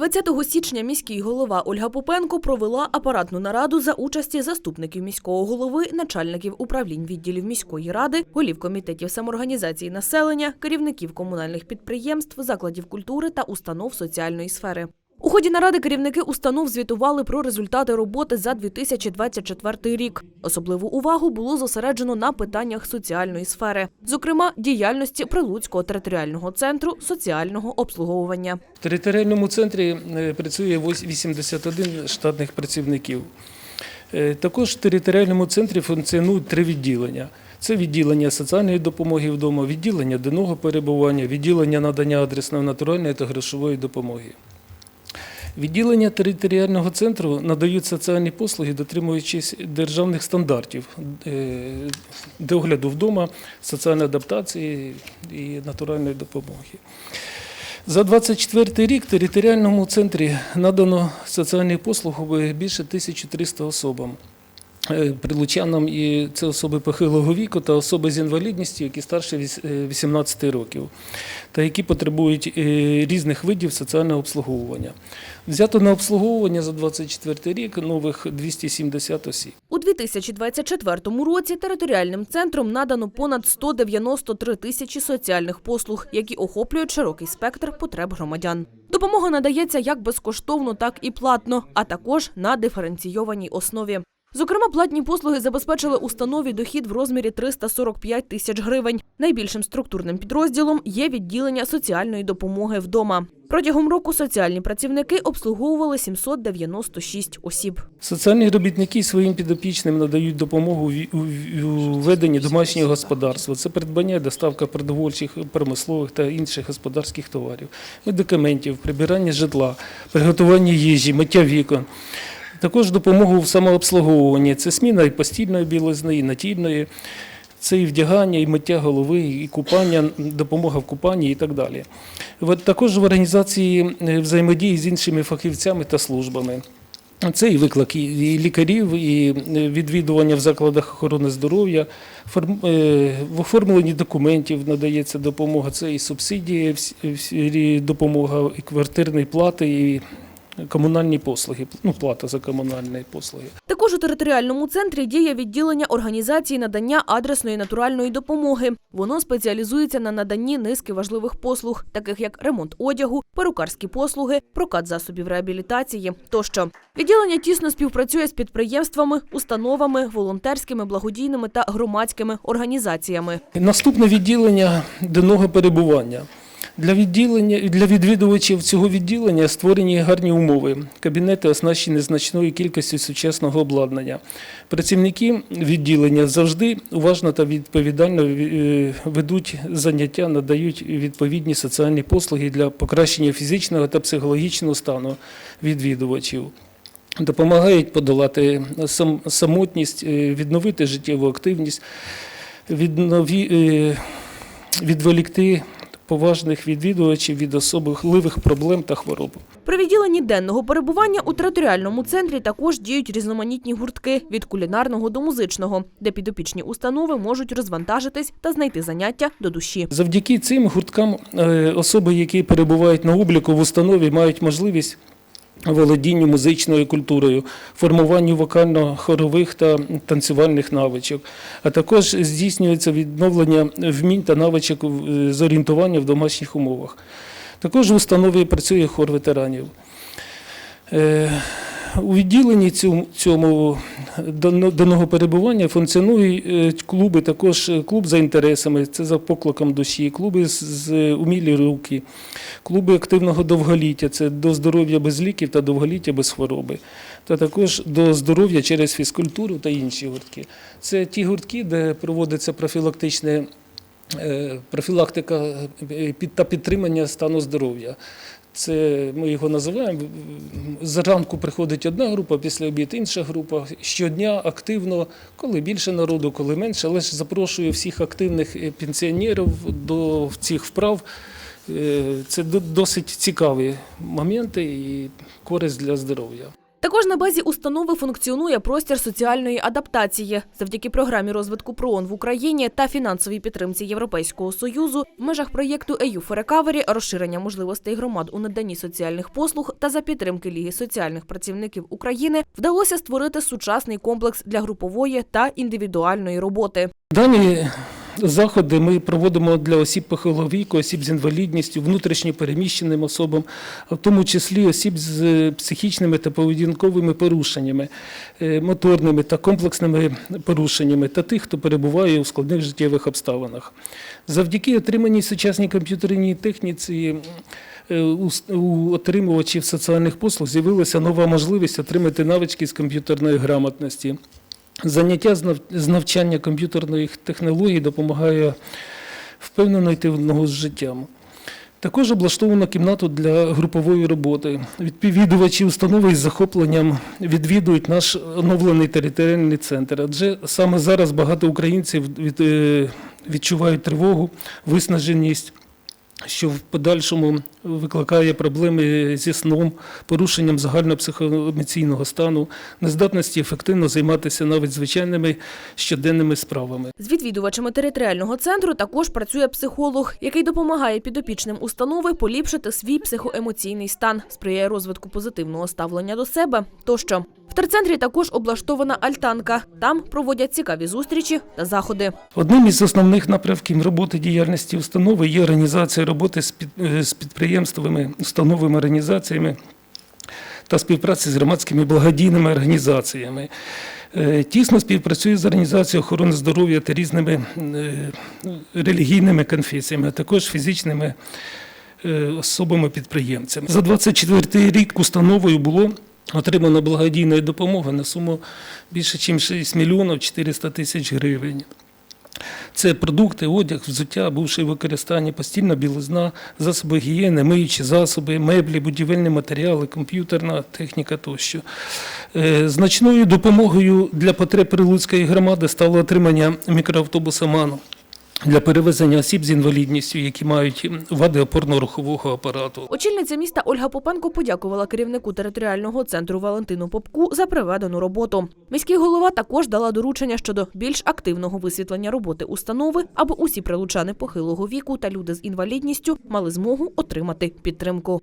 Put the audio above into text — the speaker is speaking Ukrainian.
20 січня міський голова Ольга Попенко провела апаратну нараду за участі заступників міського голови, начальників управлінь відділів міської ради, голів комітетів самоорганізації населення, керівників комунальних підприємств, закладів культури та установ соціальної сфери. У ході наради керівники установ звітували про результати роботи за 2024 рік. Особливу увагу було зосереджено на питаннях соціальної сфери, зокрема діяльності Прилуцького територіального центру соціального обслуговування. В територіальному центрі е, працює 81 штатних працівників. Е, Також в територіальному центрі функціонують три відділення. Це відділення соціальної допомоги вдома, відділення денного перебування, відділення надання адресної натуральної та грошової допомоги. Відділення територіального центру надають соціальні послуги, дотримуючись державних стандартів е, догляду вдома, соціальної адаптації і натуральної допомоги. За 24 рік територіальному центрі надано соціальні послуг більше 1300 особам. Е, Прилучанам і це особи похилого віку та особи з інвалідністю, які старше віс- е, 18 років, та які потребують е, різних видів соціального обслуговування. Взято на обслуговування за 24 рік нових 270 осіб. У 2024 році територіальним центром надано понад 193 тисячі соціальних послуг, які охоплюють широкий спектр потреб громадян. Допомога надається як безкоштовно, так і платно, а також на диференційованій основі. Зокрема, платні послуги забезпечили установі дохід в розмірі 345 тисяч гривень. Найбільшим структурним підрозділом є відділення соціальної допомоги вдома. Протягом року соціальні працівники обслуговували 796 осіб. Соціальні робітники своїм підопічним надають допомогу у веденні домашнього господарства. Це придбання доставка продовольчих, промислових та інших господарських товарів, медикаментів, прибирання житла, приготування їжі, миття вікон. Також допомогу в самообслуговуванні. Це сміна і постільної білизни, і натільної. Це і вдягання, і миття голови, і купання, допомога в купанні і так далі. Також в організації е, взаємодії з іншими фахівцями та службами. Це і виклик і і лікарів, і е, відвідування в закладах охорони здоров'я, е, в оформленні документів надається допомога. Це і субсидії, всі допомога, і квартирні плати, і комунальні послуги, ну, плата за комунальні послуги. Також у територіальному центрі діє відділення організації надання адресної натуральної допомоги. Воно спеціалізується на наданні низки важливих послуг, таких як ремонт одягу, перукарські послуги, прокат засобів реабілітації тощо. Відділення тісно співпрацює з підприємствами, установами, волонтерськими, благодійними та громадськими організаціями. Наступне відділення денного перебування. Для відділення для відвідувачів цього відділення створені гарні умови. Кабінети оснащені значною кількістю сучасного обладнання. Працівники відділення завжди уважно та відповідально е, ведуть заняття, надають відповідні соціальні послуги для покращення фізичного та психологічного стану відвідувачів. Допомагають подолати сам- самотність, е, відновити життєву активність, віднові, е, відволікти поважних відвідувачів від особливих проблем та хвороб. При відділенні денного перебування у територіальному центрі також діють різноманітні гуртки від кулінарного до музичного, де підопічні установи можуть розвантажитись та знайти заняття до душі. Завдяки цим гурткам е, особи, які перебувають на обліку в установі, мають можливість володінню музичною культурою, формуванню вокально-хорових та танцювальних навичок, а також здійснюється відновлення вмінь та навичок е, з орієнтування в домашніх умовах. Також в установі працює хор ветеранів. У відділенні цьому, даного перебування функціонують е, клуби, також е, клуб за інтересами, це за покликом душі, клуби з, умілі руки, клуби активного довголіття, це до здоров'я без ліків та довголіття без хвороби, та також до здоров'я через фізкультуру та інші гуртки. Це ті гуртки, де проводиться профілактичне. е, Профілактика та підтримання стану здоров'я. Це ми його називаємо. Зранку приходить одна група, після обід інша група. Щодня активно, коли більше народу, коли менше, але ж запрошую всіх активних е, пенсіонерів до цих вправ. Е, Це досить цікаві моменти і користь для здоров'я. Також на базі установи функціонує простір соціальної адаптації. Завдяки програмі розвитку ПРООН в Україні та фінансовій підтримці Європейського союзу в межах проєкту EU for Recovery розширення можливостей громад у наданні соціальних послуг та за підтримки Ліги соціальних працівників України вдалося створити сучасний комплекс для групової та індивідуальної роботи. Дані заходи ми проводимо для осіб похилого віку, осіб з інвалідністю, внутрішньо переміщеним особам, в тому числі осіб з е, психічними та поведінковими порушеннями, е, моторними та комплексними порушеннями та тих, хто перебуває у складних життєвих обставинах. Завдяки отриманій сучасній комп'ютерній техніці. е, у отримувачів соціальних послуг з'явилася нова можливість отримати навички з комп'ютерної грамотності. Заняття з навчання комп'ютерних технологій допомагає впевнено йти в ногу з життям. Також облаштовано кімнату для групової роботи. Відвідувачі установи із захопленням відвідують наш оновлений територіальний центр, адже саме зараз багато українців е, відчувають тривогу, виснаженість, що в подальшому викликає проблеми зі сном, порушенням загального психоемоційного стану, нездатності ефективно займатися навіть звичайними щоденними справами. З відвідувачами територіального центру також працює психолог, який допомагає підопічним установи поліпшити свій психоемоційний стан, сприяє розвитку позитивного ставлення до себе тощо. В терцентрі також облаштована альтанка. Там проводять цікаві зустрічі та заходи. Одним із основних напрямків роботи діяльності установи є організація роботи з, е, з підприємствами, установами, організаціями та співпраці з громадськими благодійними організаціями. Е, Тісно співпрацює з організацією охорони здоров'я та різними е, релігійними конфесіями, а також фізичними е, особами-підприємцями. За 24 рік установою було отримано благодійної допомоги на суму більше, ніж 6 мільйонів 400 тисяч гривень. Це продукти, одяг, взуття, бувши використання, постільна білизна, засоби гігієни, миючі засоби, меблі, будівельні матеріали, комп'ютерна техніка тощо. Е, Значною допомогою для потреб Прилуцької громади стало отримання мікроавтобуса «Ману» для перевезення осіб з інвалідністю, які мають вади опорно-рухового апарату. Очільниця міста Ольга Попенко подякувала керівнику територіального центру Валентину Попку за проведену роботу. Міський голова також дала доручення щодо більш активного висвітлення роботи установи, аби усі прилучани похилого віку та люди з інвалідністю мали змогу отримати підтримку.